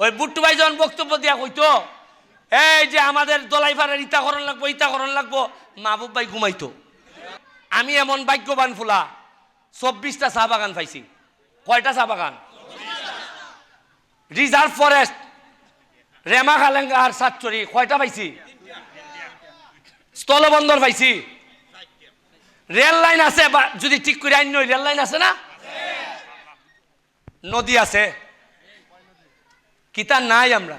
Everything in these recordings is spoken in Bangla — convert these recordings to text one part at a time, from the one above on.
ওই বুট্টু ভাই যখন বক্তব্য দিয়া কইতো, এই যে আমাদের দলাই ফাড়ার ইতাকরণ লাগবো ইতাকরণ লাগবো। মাহবুব ভাই ঘুমাইতো। আমি এমন ভাগ্যবান ফুলা, চব্বিশটা চা বাগান পাইছি। কয়টা চা বাগান? রিজার্ভ ফরেস্ট রেমা খালেঙ্গা আর সাতচুরি, কয়টা পাইছি? স্থলবন্দর পাইছি। রেল লাইন আছে, বা যদি ঠিক করে আইন রেল লাইন আছে না? নদী আছে। কিতা নাই আমরা।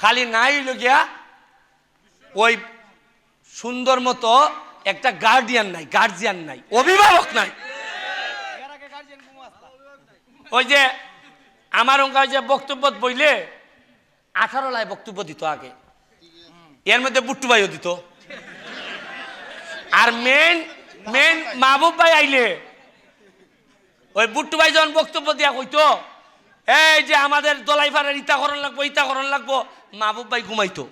খালি নাই লগিয়া ওই সুন্দর মতো একটা গার্ডিয়ান নাই গার্জিয়ান নাই, অভিভাবক নাই। ওই যে আমার অঙ্কা যে বক্তব্য বইলে আঠারো লাই বক্তব্য দিত আগে। এর মধ্যে বুট্টু ভাইও দিত। আর মেন মেন মাহবুব ভাই আইলে, ওই বুট্টু ভাই যখন বক্তব্য দিয়া কইতো এই যে আমাদের দলাই ফাড়ার ইতাকরণ লাগবো ইতাকরণ লাগবো, মাহবুব ভাই ঘুমাইতো।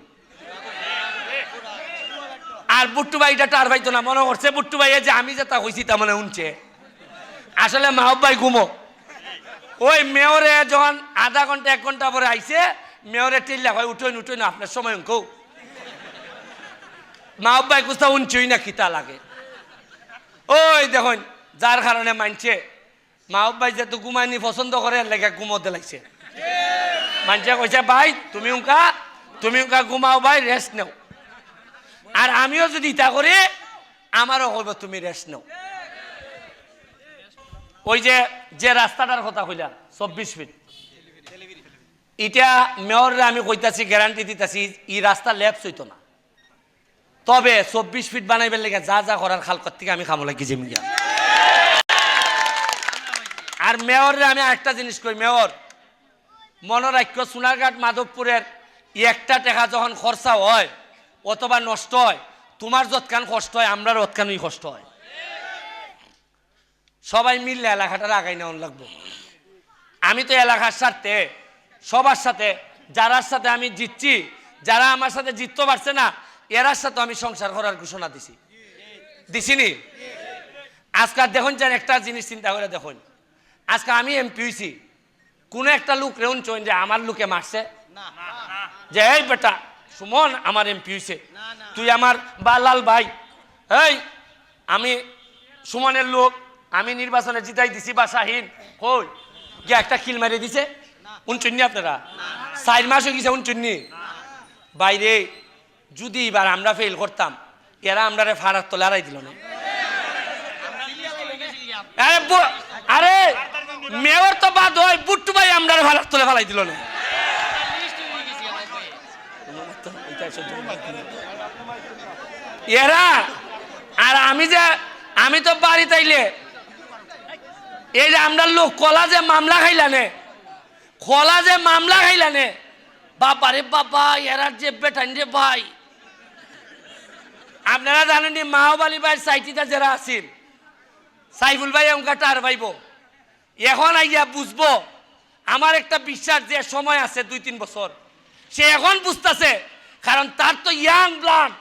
আর বুট্টু ভাই এটা টার ভাইতো না, মনে করছে বুট্টু ভাই যে আমি যেটা হইছি তা মানে উনছে। আসলে মাহবুব ভাই ঘুমো। ওই মেয়রে যখন আধা ঘণ্টা, এক ঘণ্টা পরে আইছে, মেয়রে টিল্লা হয় উঠোই উঠোই না আপনার সময় অঙ্কও মাহবুব ভাই কোথাও উনছই না খিতা লাগে। ওই দেখুন, যার কারণে মানছে। মাহবুব যে যেহেতু ঘুমাইনি পছন্দ করে লেগে ঘুমোতে লাগছে। মানছে কইছে ভাই, তুমি উনকা তুমি উনকা ঘুমাও ভাই রেস্ট নেও। আর আমিও যদি ইটা করি, আমারও কইব, তুমি রেস্ট নাও। ওই যে যে রাস্তাটার কথা কইলা চব্বিশ ফিট। এটা মেয়ররে আমি কইতাছি গ্যারান্টি দিতাছি, ই রাস্তা লেপস হইতো না। তবে চব্বিশ ফিট বানাইবার লেগে যা যা করার খালকর থেকে আমি খামো লাগি জমি গিয়া আর মেয়ররে আমি একটা জিনিস কই, মেয়র মনোরাক্য সোনারঘাট মাধবপুরের একটা টাকা যখন খরচা হয়, অথবা নষ্ট হয়, তোমার যৎকান কষ্ট হয় আমরার অতকানই কষ্ট হয়। সবাই মিললে এলাকাটার আগাই নেওয়ান লাগবো। আমি তো এলাকার স্বার্থে সবার সাথে, যারার সাথে আমি জিতছি, যারা আমার সাথে জিততে পারছে না, এরার সাথে আমি সংসার করার ঘোষণা দিছি। দিছিনি আজকাল দেখুন যেন একটা জিনিস চিন্তা করে দেখুন। আজকে আমি এমপি হইছি কোন একটা লোক রেউন চইন যে আমার লোকে মারছে। যে এই বেটা সুমন আমার এমপি হইছে তুই আমার বালাল ভাই। এই আমি সুমনের লোক আমি নির্বাচনে জিতাই দিছি বা শাহিন কই? গিয়ে একটা খিল মারি দিছে। উনচুন্নি আপনারা? চার মাস হয়ে গেছে উনচুন্নি বাইরে যদি এবার আমরা ফেল করতাম এরা আমরা ফাড়ার তোলে আড়াই দিল না। আরে আরে! মেয়র তো বাদ হয়, বুট্টু ভাই আমরা ফাড়ার তোলে ফালাই দিল না। এরা, আর আমি যে, আমি তো বাড়ি তাইলে, এই যে আমরা লোক, কলা যে মামলা খাইলানে কলা যে মামলা খাইলানে বাবা রে বাবা এরার যে বেটান যে ভাই। আপনারা জানেন মাহবালি ভাই সাইটিটা যারা আছেন সাইফুল ভাই অঙ্কা টার ভাইব। এখন আইয়া বুঝব, আমার একটা বিশ্বাস যে সময় আছে দুই, তিন বছর। সে এখন বুঝতেছে, কারণ তার তো ইয়াং ব্লাড।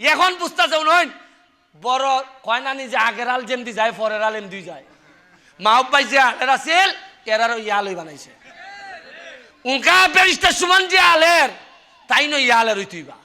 এখন বুঝতেছে নয় বড় কয়নানি যে আগের আল যেমনি যায়, পরের আল এমদি যায়। মাহব ভাই যে আলের আছিল এরারও ইয়ালই বানাইছে। উনকা ব্যারিস্টার সুমন যে আলের, তাই নয় ইয়ালের হইতুইবা